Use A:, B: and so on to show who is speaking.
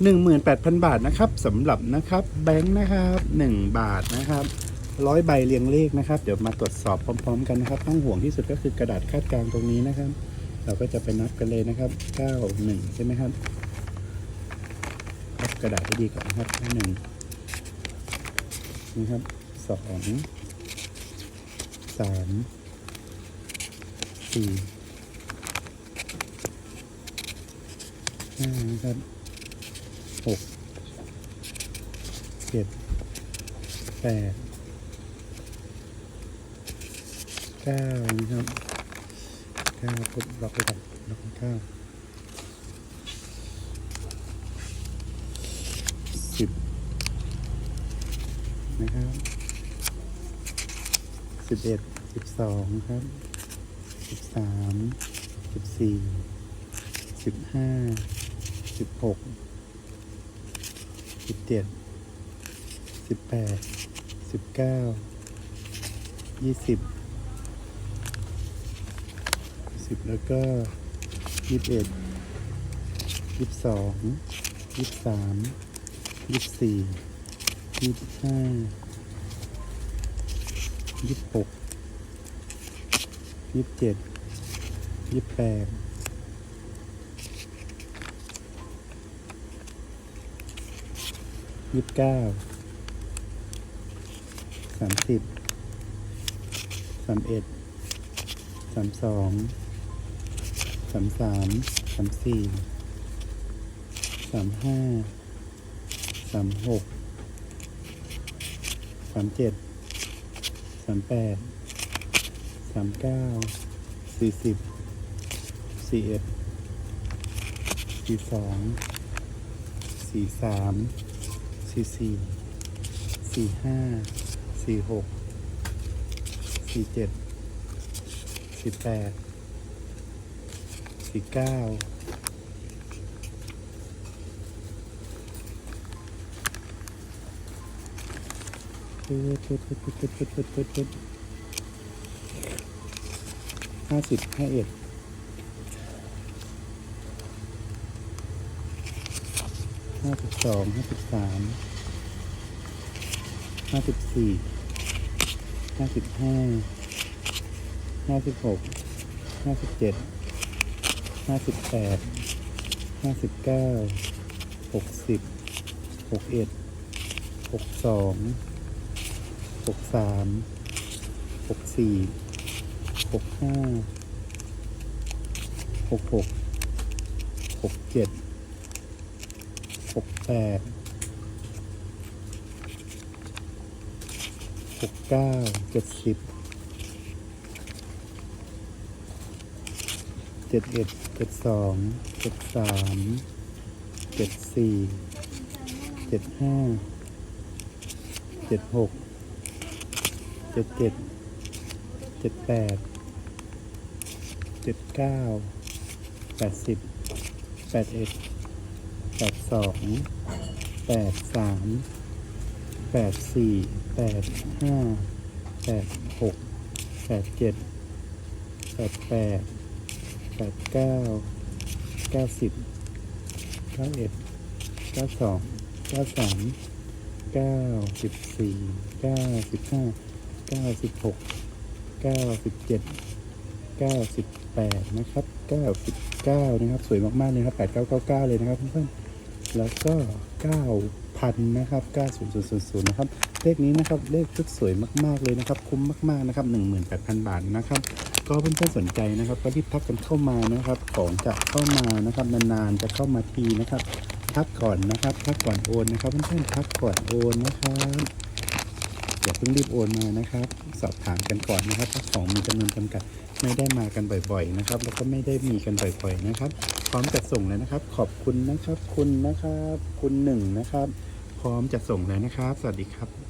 A: 18,000 บาทนะครับสำหรับนะครับแบงค์นะครับ1 บาทนะครับร้อยใบเรียงเลขนะครับ เดี๋ยวมาตรวจสอบพร้อม ๆ กันนะครับต้องห่วงที่สุดก็คือกระดาษคาดกลางตรงนี้นะครับ เราก็จะไปนับกันเลยนะครับ 91 ใช่ไหมครับพับกระดาษให้ดีก่อนนะครับหนึ่งนะครับสองสามสี่ห้านะครับ หกเจ็ดแปดเก้านะครับเก้าปุ๊บล็อกไปก่อนล็อกเก้าสิบนะครับสิบเอ็ดสิบสองครับสิบสามสิบสี่สิบห้าสิบหก สิบเจ็ดสิบแปดสิบเก้ายี่สิบสิบแล้วก็ยี่สิบเอ็ดยี่สิบสองยี่สิบสามยี่สิบสี่ยี่สิบห้ายี่สิบหกยี่สิบเจ็ดยี่สิบแปด ยี่สิบเก้าสามสิบสามเอ็ดสามสองสามสามสามสี่สามห้าสามหกสามเจ็ดสามแปดสามเก้าสี่สิบสี่เอ็ดสี่สองสี่สาม สี่สี่สี่ห้าสี่หกสี่เจ็ดสี่แปดสี่เก้าห้าสิบห้าเอ็ด ห้าสิบสองห้าสิบสามห้าสิบสี่ห้าสิบห้าห้าสิบหกห้าสิบเจ็ดห้าสิบแปดห้าสิบเก้าหกสิบหกเอ็ดหกสองหกสามหกสี่หกห้าหกหกหกเจ็ด หกแปดหกเก้าเจ็ดสิบเจ็ดเอ็ดเจ็ดสองเจ็ดสามเจ็ดสี่เจ็ดห้าเจ็ดหกเจ็ดเจ็ดเจ็ดแปดเจ็ดเก้าแปดสิบแปดเอ็ด แปดสองแปดสามแปดสี่แปดห้าแปดหกแปดเจ็ดแปดแปดแปดเก้าเก้าสิบเก้าเอ็ดเก้าสองเก้าสามเก้าสิบสี่เก้าสิบห้าเก้าสิบหกเก้าสิบเจ็ดเก้าสิบแปดนะครับเก้าสิบเก้านะครับ สวยมากๆเลยครับแปดเก้าเก้าเก้าเลยนะครับเพื่อนๆ แล้วก็ 9,000 นะครับ 9000นย์ศูนย์ศูนย์ศูนย์นะครับ เลขนี้นะครับ เลขชุดสวยมาก ๆ เลยนะครับ คุ้มมาก ๆ นะครับ 18,000 บาทนะครับ ก็เพื่อนๆสนใจนะครับ ก็รีบทักกันเข้ามานะครับ ของจะเข้ามานะครับ นานๆ จะเข้ามาทีนะครับ ทักก่อนนะครับ ทักก่อนโอนนะครับ เพื่อนๆทักก่อนโอนนะครับ อย่าเพิ่งรีบโอนมานะครับ สอบถามกันก่อนนะครับถ้าของมีจำนวนจำกัดไม่ได้มากันบ่อยๆนะครับ แล้วก็ไม่ได้มีกันบ่อยๆนะครับ พร้อมจัดส่งเลยนะครับ ขอบคุณนะครับ คุณนะครับ คุณหนึ่งนะครับ พร้อมจัดส่งเลยนะครับ สวัสดีครับ